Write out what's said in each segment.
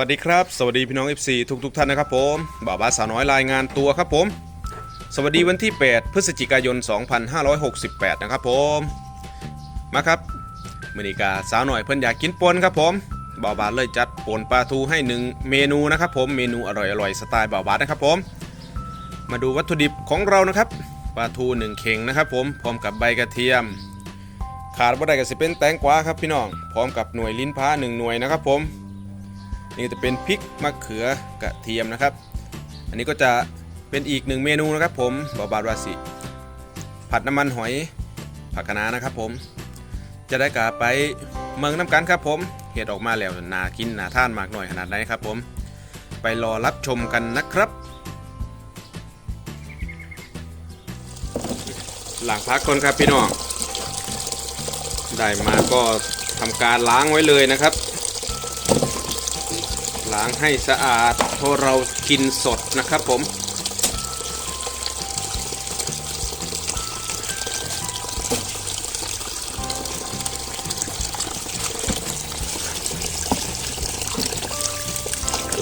สวัสดีครับ สวัสดีพี่น้อง FC ทุกทุกท่านนะครับผมบ่าวบาสาวน้อยรายงานตัวครับผม สวัสดีวันที่ 8 พฤศจิกายน 2568 นะครับผม มาครับมือนีกาสาวหน่อยเพิ่นอยากกินปนครับผมบ่าวบาเลยจัดปนปลาทูให้หนึ่งเมนูนะครับผมเมนูอร่อยๆสไตล์บ่าวบานะครับผม มาดูวัตถุดิบของเรานะครับปลาทูหนึ่งเข่งนะครับผมพร้อมกับใบกระเทียมขาดบ่ได้ก็สิเป็นแตงกวาครับพี่น้องพร้อมกับหน่วยลิ้นพ้าหนึ่งหน่วยนะครับผม นี่จะเป็นพริกมะเขือกระเทียมนะครับ อันนี้ก็จะเป็นอีกหนึ่งเมนูนะครับ ผมบาบาดวาสิผัดน้ำมันหอยผักคะน้านะครับ ผม จะได้กลาไปเมืองน้ำกันครับ ผมเห็ดออกมาแล้วนากินนาท่านมากหน่อยขนาดไหนครับ ผม ไปรอรับชมกันนะครับหลังพักคนครับพี่น้องได้มาก็ทำการล้างไว้เลยนะครับ ล้างให้สะอาดเพราะเรากินสดนะครับผม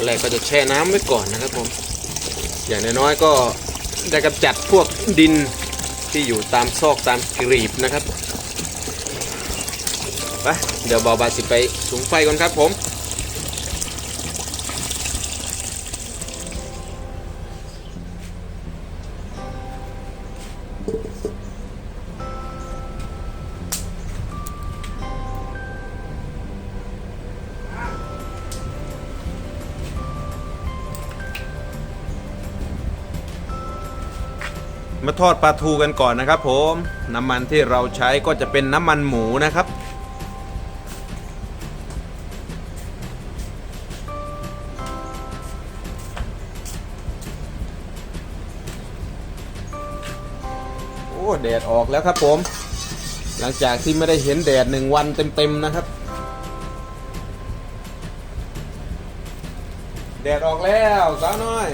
แรกก็จะแช่น้ำไว้ก่อนนะครับผม อย่างน้อยๆก็ได้กำจัดพวกดินที่อยู่ตามซอกตามกรีบนะครับไปเดี๋ยวบอบาสิไปสูงไฟก่อนครับผม มาทอดปลาทูกันก่อนนะครับผม น้ำมันที่เราใช้ก็จะเป็นน้ำมันหมูนะครับ แดดออกแล้วครับผม หลังจากที่ไม่ได้เห็นแดดหนึ่งวันเต็มๆนะครับ แดดออกแล้วสาวน้อย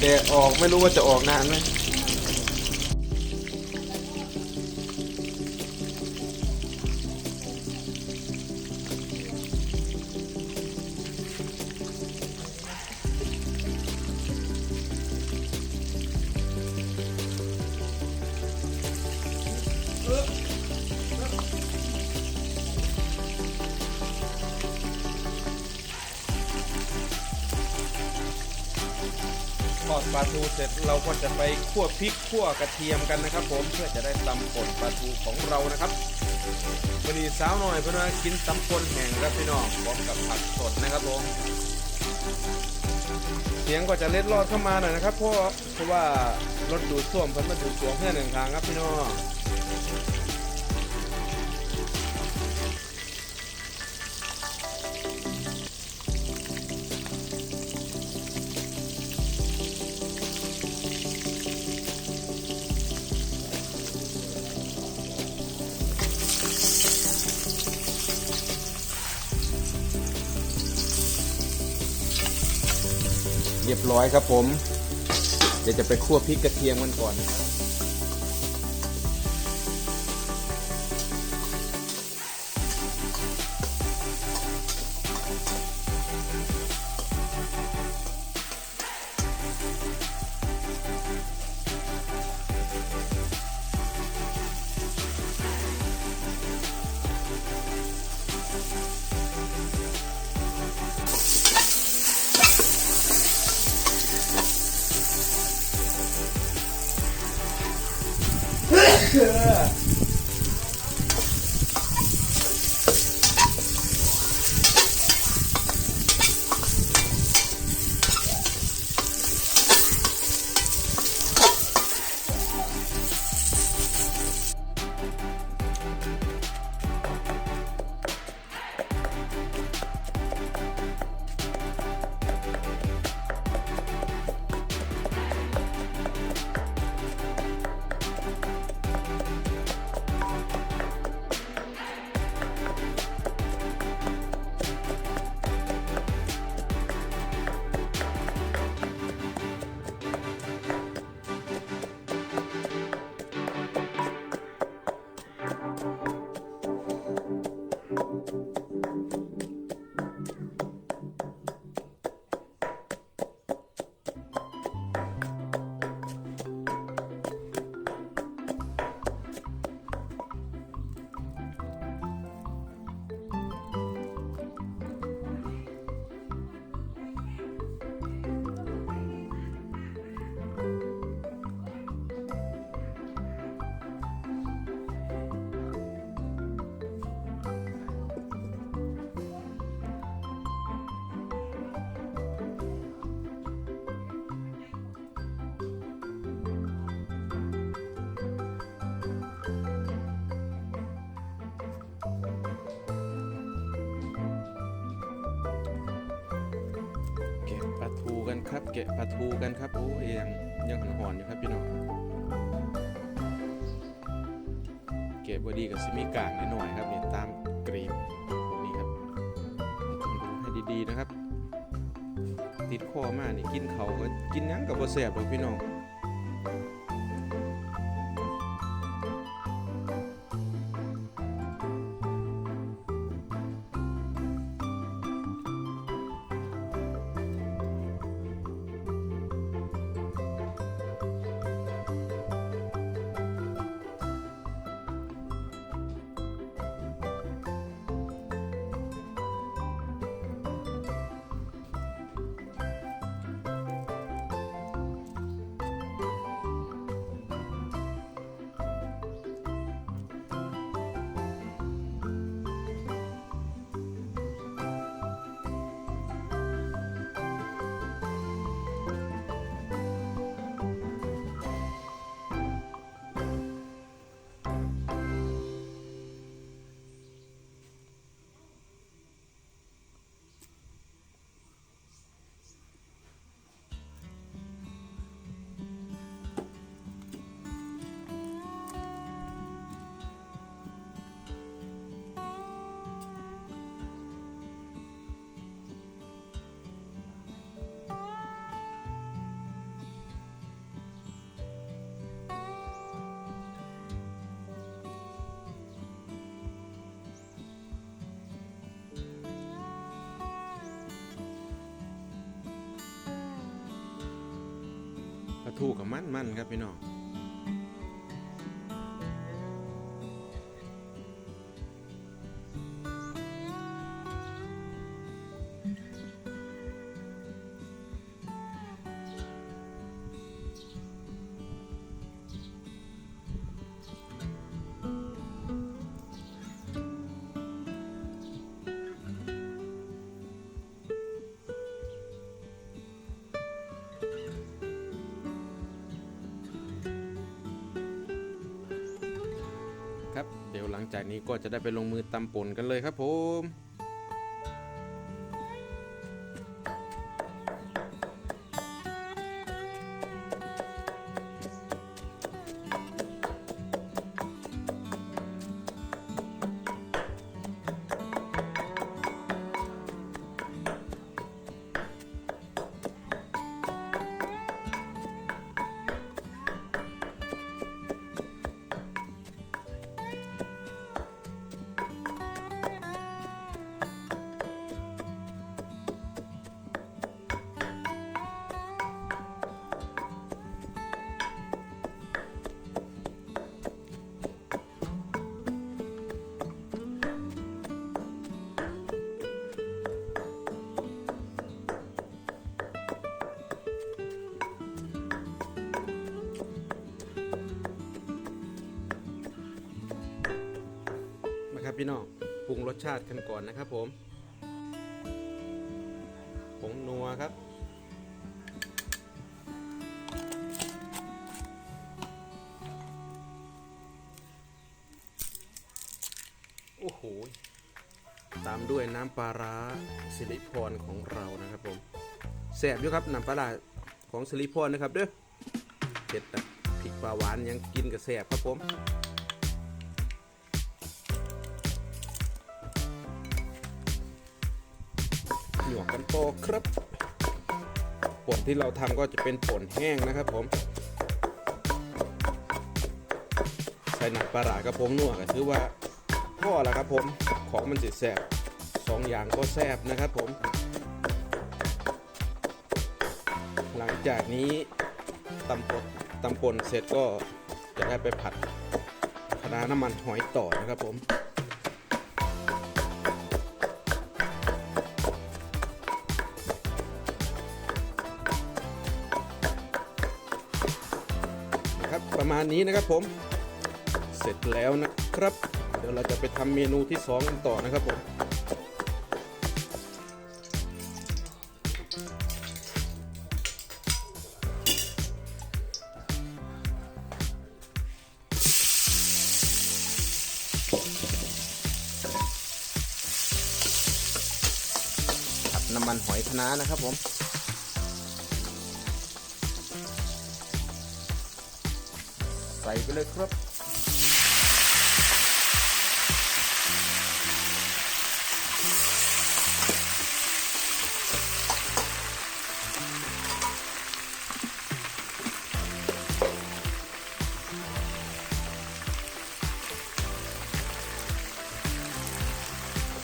แดดออกไม่รู้ว่าจะออกนานไหม ก็จะไปคั่วพริกคั่วกระเทียมกันนะครับ ผมเพื่อจะได้ตำป่นปลาทูของเรานะครับวันนี้สาวหน่อยเพื่อนว่ากินตำป่นแห้งครับพี่น้องพร้อมกับผักสดนะครับผมเสียงก็จะเล็ดลอดเข้ามาหน่อยนะครับเพราะเพราะว่ารถดูดส้วมเพิ่นมาดูดสวมเพื่อหนึ่งทางครับพี่น้อง เรียบร้อยครับผม เดี๋ยวจะไปคั่วพริกกระเทียมกันก่อน Yeah. ครับ แกะปลาทูกันครับโอ้ยยังยังหอนๆอยู่ครับพี่น้องแกะบอดีกับซิมิกางนิดหน่อยครับเนี่ยตามกรีบพวกนี้ครับต้องดูให้ดีๆนะครับ ติดคอมากนี่กินเขาก็กินหยังกับบะแสบหรอกพี่น้อง ถูกกับมันมันครับพี่น้อง เดี๋ยวหลังจากนี้ก็จะได้ไปลงมือตำป่นกันเลยครับผม พี่น้องปรุงรสชาติกันก่อนนะครับผมผงนัวครับโอ้โห ตามด้วยน้ำปลาร้าสิริพรของเรานะครับผมแสบอยู่ครับน้ำปลาร้าของสิริพรนะครับเด้อเผ็ดอะพริกปลาหวานยังกินกับแสบครับผม หยวกกันโตอครับป่นที่เราทำก็จะเป็นป่นแห้งนะครับผมใส่หนักปลาหลากระพงนัวก็ถือว่าพ่อแล้วครับผมของมันสิแซ่บสองอย่างก็แซ่บนะครับผม หลังจากนี้ตำปนตำปนเสร็จก็จะได้ไปผัดคณะน้ำมันหอยต่อนะครับผม มาณนี้นะครับผม เสร็จแล้วนะครับ เดี๋ยวเราจะไปทำเมนูที่2กันต่อนะครับผมผัดน้ำมันหอยคะน้านะครับผม ส่ไปเลยครับ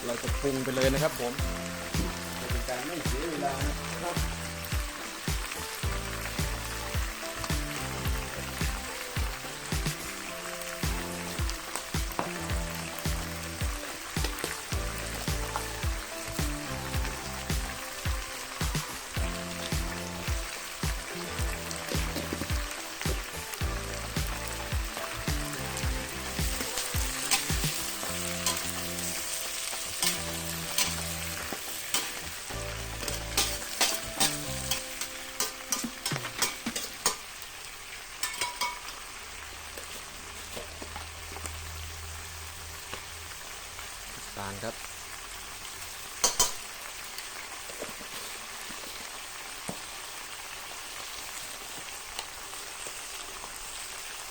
เราจะปรุงไปเลยนะครับผมจะเป็นการไม่เสียเวลานะ ตาลครับ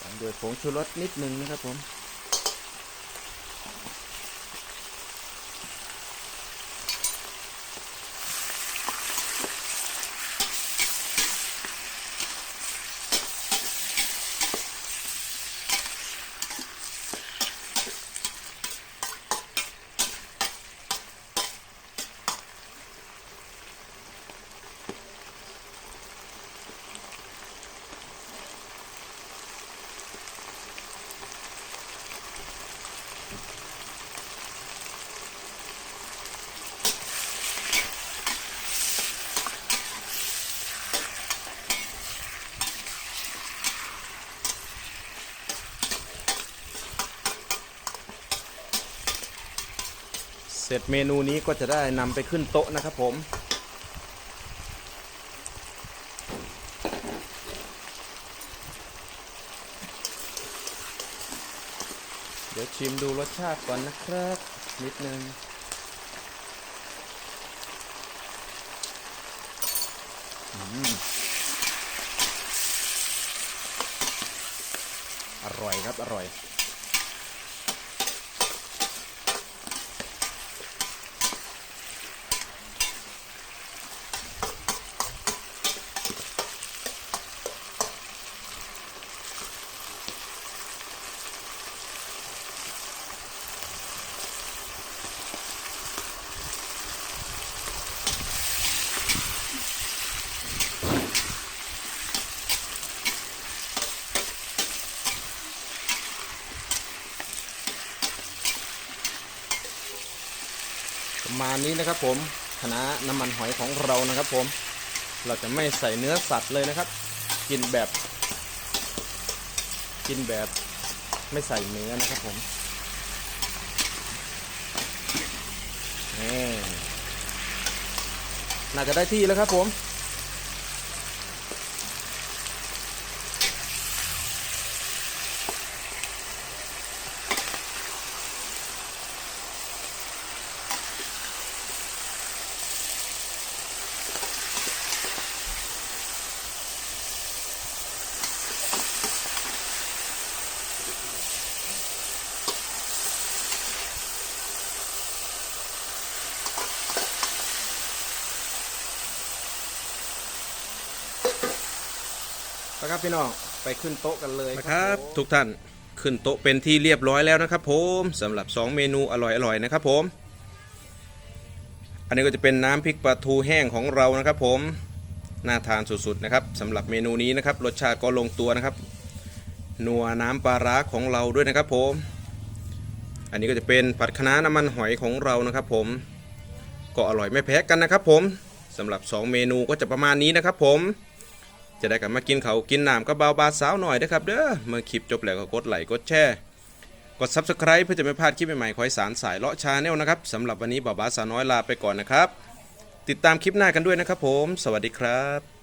ตามด้วยผงชูรสนิดนึงนะครับผม ร็จเมนูนี้ก็จะได้นำไปขึ้นโต๊ะนะครับผมเดี๋ยวชิมดูรสชาติก่อนนะครับ นิดนึงอืมอร่อยครับ อร่อย ประมาณนี้นะครับผมคณะน้ำมันหอยของเรานะครับผม เราจะไม่ใส่เนื้อสัตว์เลยนะครับ กินแบบ กินแบบไม่ใส่เนื้อนะครับผมน่าจะได้ที่แล้วครับผม นะครับพี่น้องไปขึ้นโต๊ะกันเลยนะครับผมทุกท่านขึ้นโต๊ะเป็นที่เรียบร้อยแล้วนะครับ ผมสำหรับ 2 เมนูอร่อยๆนะครับ ผม อันนี้ก็จะเป็นน้ำพริกปลาทูแห้งของเรานะครับ ผมน่าทานสุดๆนะครับสำหรับเมนูนี้นะครับรสชาติก็ลงตัวนะครับนัวน้ำปลาร้าของเราด้วยนะครับผม อันนี้ก็จะเป็นผัดคะน้าน้ำมันหอยของเรานะครับผม ก็อร่อยไม่แพ้กันนะครับผมสำหรับ 2 เมนูก็จะประมาณนี้นะครับผม จะได้กันมากินเขากินน้ำก็เบาบาสาวหน่อยนะครับเด้อเมื่อคลิปจบแล้วก็กดไลค์กดแชร์กด Subscribe เพื่อจะไม่พลาดคลิปใหม่ๆคอยสารสายเลาะชาแนลนะครับสำหรับวันนี้บ่าวบาสาวน้อยลาไปก่อนนะครับ ติดตามคลิปหน้ากันด้วยนะครับผม สวัสดีครับ